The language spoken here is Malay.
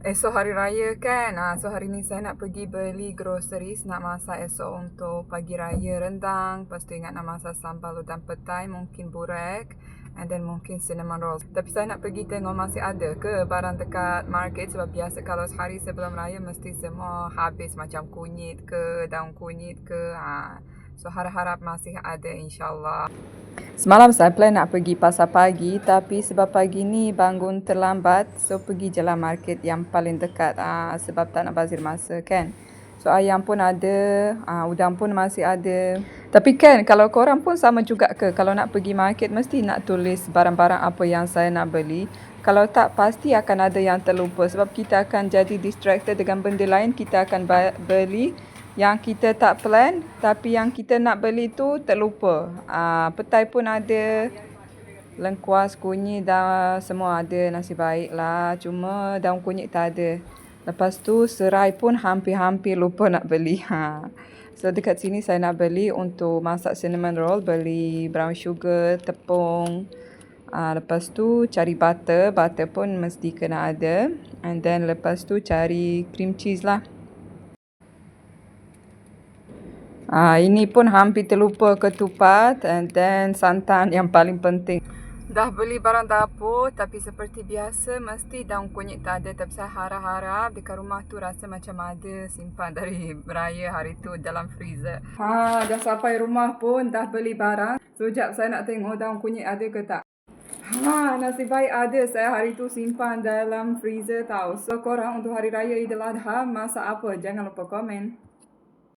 Esok hari raya kan. Ha, so hari ni saya nak pergi beli groceries nak masak esok untuk pagi raya rendang. Lepas tu ingat nak masak sambal udang petai, mungkin burek and then mungkin cinnamon rolls. Tapi saya nak pergi tengok masih ada ke barang dekat market sebab biasa kalau sehari sebelum raya mesti semua habis macam kunyit ke, daun kunyit ke. Ha. So harap-harap masih ada insyaAllah. Semalam saya plan nak pergi pasar pagi tapi sebab pagi ni bangun terlambat so pergi jalan market yang paling dekat uh, sebab tak nak bazir masa kan. So ayam pun ada, uh, udang pun masih ada. Tapi kan kalau korang pun sama juga ke kalau nak pergi market mesti nak tulis barang-barang apa yang saya nak beli. Kalau tak pasti akan ada yang terlupa sebab kita akan jadi distracted dengan benda lain kita akan beli yang kita tak plan tapi yang kita nak beli tu terlupa. Ah petai pun ada lengkuas kunyit dah semua ada nasib baik lah cuma daun kunyit tak ada. Lepas tu serai pun hampir-hampir lupa nak beli. Ha. So dekat sini saya nak beli untuk masak cinnamon roll beli brown sugar, tepung. Uh, lepas tu cari butter, butter pun mesti kena ada. And then lepas tu cari cream cheese lah. Ah, ini pun hampir terlupa ketupat and then santan yang paling penting. Dah beli barang dapur tapi seperti biasa mesti daun kunyit tak ada tapi saya harap-harap dekat rumah tu rasa macam ada simpan dari raya hari tu dalam freezer. Ha, dah sampai rumah pun dah beli barang. Sejak saya nak tengok daun kunyit ada ke tak. Ha, nasib baik ada saya hari tu simpan dalam freezer tau. So korang untuk hari raya Idul Adha masak apa? Jangan lupa komen.